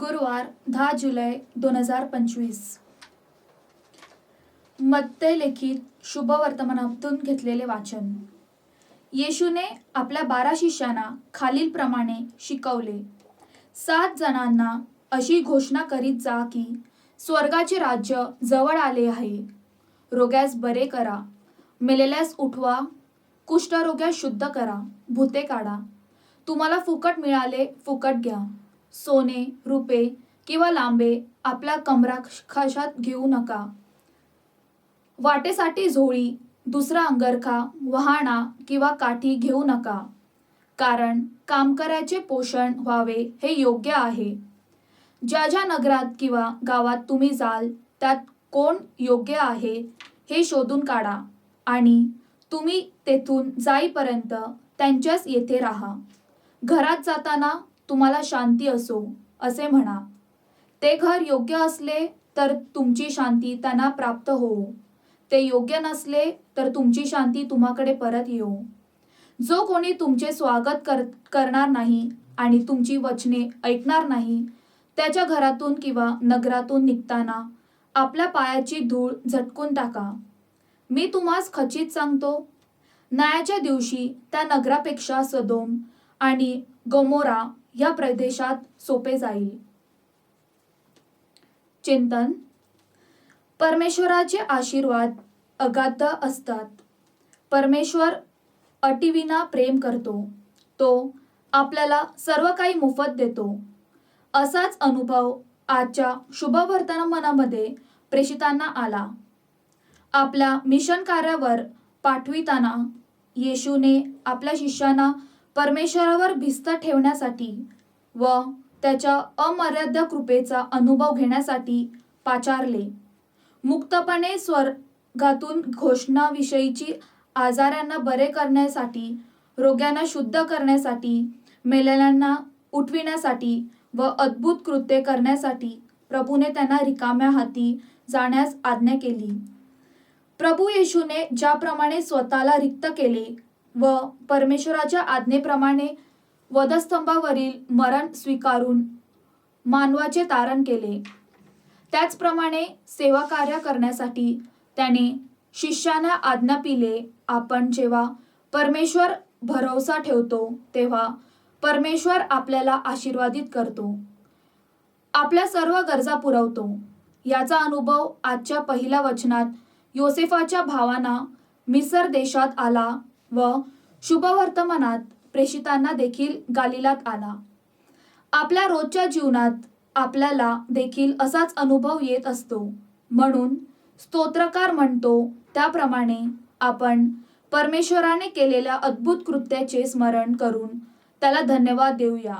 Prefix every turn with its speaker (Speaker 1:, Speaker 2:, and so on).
Speaker 1: गुरुवार दहा जुलै दोन हजार पंचवीस. मत्ते लिखित शुभवर्तमानातून घेतलेले वाचन. येशूने आपल्या बारा शिष्यांना खालीलप्रमाणे शिकवले. सात जणांना अशी घोषणा करीत जा की स्वर्गाचे राज्य जवळ आले आहे. रोग्यास बरे करा. मेलेल्यास उठवा. कुष्ठरोग्यास शुद्ध करा. भूते काढा. तुम्हाला फुकट मिळाले फुकट घ्या. सोने रुपे किंवा लांबे आपल्या कमरा खशात घेऊ नका. वाटेसाठी झोळी दुसरा अंगरखा वहाणा किंवा काठी घेऊ नका. कारण कामकऱ्याचे पोषण व्हावे हे योग्य आहे. ज्या ज्या नगरात किंवा गावात तुम्ही जाल त्यात कोण योग्य आहे हे शोधून काढा आणि तुम्ही तेथून जाईपर्यंत त्यांच्याच येथे राहा. घरात जाताना तुम्हाला शांती असो असे म्हणा. ते घर योग्य असले तर तुमची शांती त्यांना प्राप्त होऊ. ते योग्य नसले तर तुमची शांती तुम्हाकडे परत येऊ. जो कोणी तुमचे स्वागत कर करणार नाही आणि तुमची वचने ऐकणार नाही त्याच्या घरातून किंवा नगरातून निघताना आपल्या पायाची धूळ झटकून टाका. मी तुम्हास खचित सांगतो न्यायाच्या दिवशी त्या नगरापेक्षा सदोम आणि गमोरा या प्रदेशात सोपे जाईल. चिंतन. परमेश्वराचे आशीर्वाद अगाध असतात. परमेश्वर अटीविना प्रेम करतो. तो आपल्याला सर्व काही मोफत देतो. असाच अनुभव आजच्या शुभवर्तमानामध्ये प्रेषितांना आला. आपल्या मिशन कार्यावर पाठविताना येशूने आपल्या शिष्यांना परमेश्वरावर भिस्त ठेवण्यासाठी व त्याच्या अमर्याद कृपेचा अनुभव घेण्यासाठी पाचारले. मुक्तपणे स्वर्गातून घोषणाविषयीची आजारांना बरे करण्यासाठी रोग्यांना शुद्ध करण्यासाठी मेलेल्यांना उठविण्यासाठी व अद्भुत कृत्ये करण्यासाठी प्रभूने त्यांना रिकाम्या हाती जाण्यास आज्ञा केली. प्रभू येशूने ज्याप्रमाणे स्वतःला रिक्त केले व परमेश्वराच्या आज्ञेप्रमाणे वधस्तंभावरील मरण स्वीकारून मानवाचे तारण केले. त्याचप्रमाणे सेवा कार्य करण्यासाठी त्याने शिष्यांना आज्ञा पिले. आपण जेव्हा परमेश्वर भरोसा ठेवतो तेव्हा परमेश्वर आपल्याला आशीर्वादित करतो. आपल्या सर्व गरजा पुरवतो. याचा अनुभव आजच्या पहिल्या वचनात योसेफाच्या भावांना मिसर देशात आला. व शुभवर्तमानात प्रेषितांना देखील गालिलात आला. आपल्या रोजच्या जीवनात आपल्याला देखील असाच अनुभव येत असतो. म्हणून स्तोत्रकार म्हणतो त्याप्रमाणे आपण परमेश्वराने केलेल्या अद्भुत कृत्याचे स्मरण करून त्याला धन्यवाद देऊया.